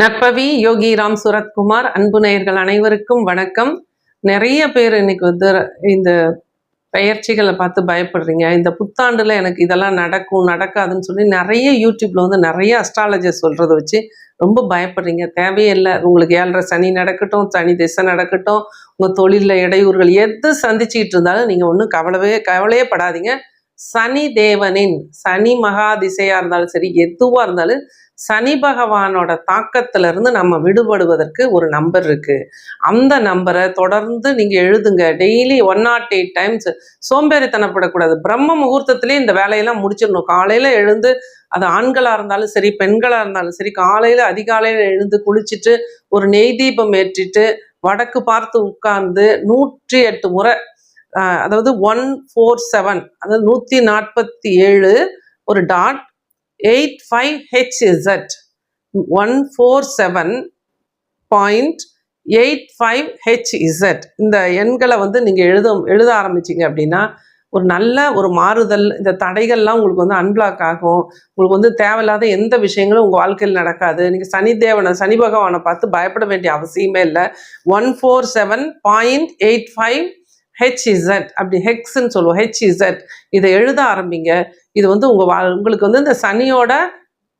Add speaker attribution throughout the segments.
Speaker 1: நற்பவி யோகி ராம் சுரத்குமார் அன்பு நேயர்கள் அனைவருக்கும் வணக்கம். நிறைய பேர் இன்னைக்கு வந்து இந்த பயிற்சிகளை பார்த்து பயப்படுறீங்க. இந்த புத்தாண்டில் எனக்கு இதெல்லாம் நடக்கும் நடக்காதுன்னு சொல்லி நிறைய யூடியூப்ல வந்து நிறைய அஸ்ட்ராலஜர் சொல்றத வச்சு ரொம்ப பயப்படுறீங்க. தேவையில்லை. உங்களுக்கு ஏழரை சனி நடக்கட்டும் சனி திசை நடக்கட்டும் உங்கள் தொழிலில் இடையூறுகள் எது சந்திச்சுக்கிட்டு இருந்தாலும் நீங்கள் ஒன்றும் கவலவே கவலையே படாதீங்க. சனி தேவனின் சனி மகா திசையாக இருந்தாலும் சரி எதுவாக இருந்தாலும் சனி பகவானோட தாக்கத்திலிருந்து நம்ம விடுபடுவதற்கு ஒரு நம்பர் இருக்குது அந்த நம்பரை தொடர்ந்து நீங்கள் எழுதுங்க. Daily one nought eight times சோம்பேறித்தனப்படக்கூடாது. பிரம்ம முகூர்த்தத்திலே இந்த வேலையெல்லாம் முடிச்சிடணும். காலையில் எழுந்து அது ஆண்களாக இருந்தாலும் சரி பெண்களாக இருந்தாலும் சரி காலையில் அதிகாலையில் எழுந்து குளிச்சுட்டு ஒரு நெய் தீபம் ஏற்றிட்டு வடக்கு பார்த்து உட்கார்ந்து நூற்றி எட்டு முறை அதாவது ஒன் ஃபோர் செவன் அதாவது நூற்றி நாற்பத்தி ஏழு ஒரு dot eight five H Z one four seven point eight five H Z இந்த எண்களை வந்து நீங்கள் எழுத எழுத ஆரம்பிச்சிங்க அப்படின்னா ஒரு நல்ல ஒரு மாறுதல் இந்த தடைகள்லாம் உங்களுக்கு வந்து அன்பிளாக் ஆகும். உங்களுக்கு வந்து தேவையில்லாத எந்த விஷயங்களும் உங்கள் வாழ்க்கையில் நடக்காது. நீங்கள் சனி தேவனை சனி பகவானை பார்த்து பயப்பட வேண்டிய அவசியமே இல்லை. One four seven point eight five H Z அப்படி ஹெக்ஸ்ன்னு சொல்லுவோம். ஹெச்இசட் இதை எழுத ஆரம்பிங்க. இது வந்து உங்கள் வா உங்களுக்கு வந்து இந்த சனியோட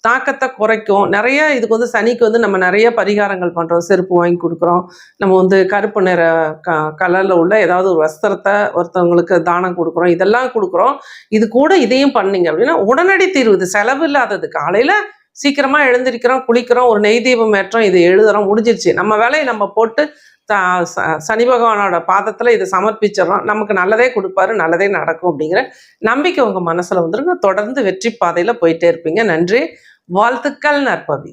Speaker 1: தாக்கத்தை குறைக்கும். நிறைய இதுக்கு வந்து சனிக்கு வந்து நம்ம நிறைய பரிகாரங்கள் பண்ணுறோம் செருப்பு வாங்கி கொடுக்குறோம். நம்ம வந்து கருப்பு நிற க கலரில் உள்ள ஏதாவது ஒரு வஸ்திரத்தை ஒருத்தவங்களுக்கு தானம் கொடுக்குறோம். இதெல்லாம் கொடுக்குறோம். இது கூட இதையும் பண்ணீங்க அப்படின்னா உடனடி தீர்வு. இது செலவு இல்லாதது. காலையில் சீக்கிரமாக எழுந்திருக்கிறோம் குளிக்கிறோம் ஒரு நெய் தீபம் ஏற்றோம் இதை எழுதுகிறோம் முடிஞ்சிருச்சு. நம்ம வேலையை நம்ம போட்டு சனி பகவானோட பாதத்துல இதை சமர்ப்பிச்சிடறோம். நமக்கு நல்லதே கொடுப்பாரு நல்லதே நடக்கும் அப்படிங்கிற நம்பிக்கை உங்க மனசுல வந்துருங்க. தொடர்ந்து வெற்றி பாதையில் போயிட்டே இருப்பீங்க. நன்றி. வாழ்த்துக்கள் நற்பவி.